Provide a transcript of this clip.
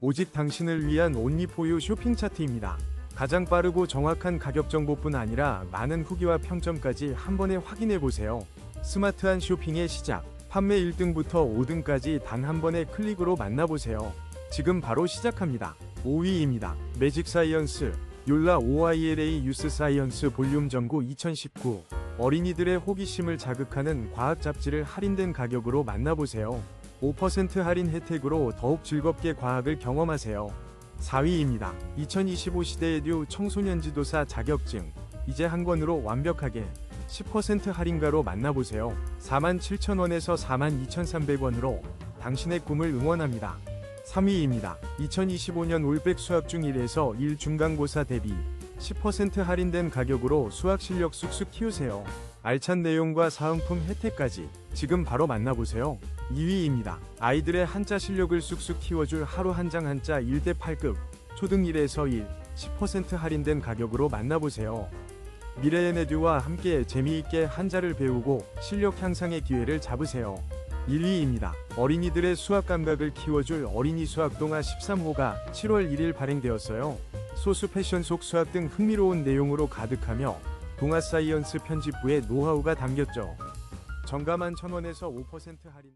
오직 당신을 위한 온리포유 쇼핑 차트입니다. 가장 빠르고 정확한 가격 정보뿐 아니라 많은 후기와 평점까지 한 번에 확인해 보세요. 스마트한 쇼핑의 시작. 판매 1등부터 5등까지 단 한 번의 클릭으로 만나보세요. 지금 바로 시작합니다. 5위입니다. 매직 사이언스 욜라 OILA 유스 사이언스 볼륨 전구 2019 어린이들의 호기심을 자극하는 과학 잡지를 할인된 가격으로 만나보세요. 5% 할인 혜택으로 더욱 즐겁게 과학을 경험하세요. 4위입니다. 2025 시대 에듀 청소년 지도사 자격증 이제 한 권으로 완벽하게 10% 할인가로 만나보세요. 47,000원에서 42,300원으로 당신의 꿈을 응원합니다. 3위입니다. 2025년 올백 수학 중 1에서 1 중간고사 대비 10% 할인된 가격으로 수학 실력 쑥쑥 키우세요. 알찬 내용과 사은품 혜택까지 지금 바로 만나보세요. 2위입니다. 아이들의 한자 실력을 쑥쑥 키워줄 하루 한 장 한자 1대 8급 초등 1에서 1 10% 할인된 가격으로 만나보세요. 미래의 네듀와 함께 재미있게 한자를 배우고 실력 향상의 기회를 잡으세요. 1위입니다. 어린이들의 수학 감각을 키워줄 어린이 수학 동화 13호가 7월 1일 발행되었어요. 소수 패션 속 수학 등 흥미로운 내용으로 가득하며 동화 사이언스 편집부의 노하우가 담겼죠. 정가 11,000원에서 5% 할인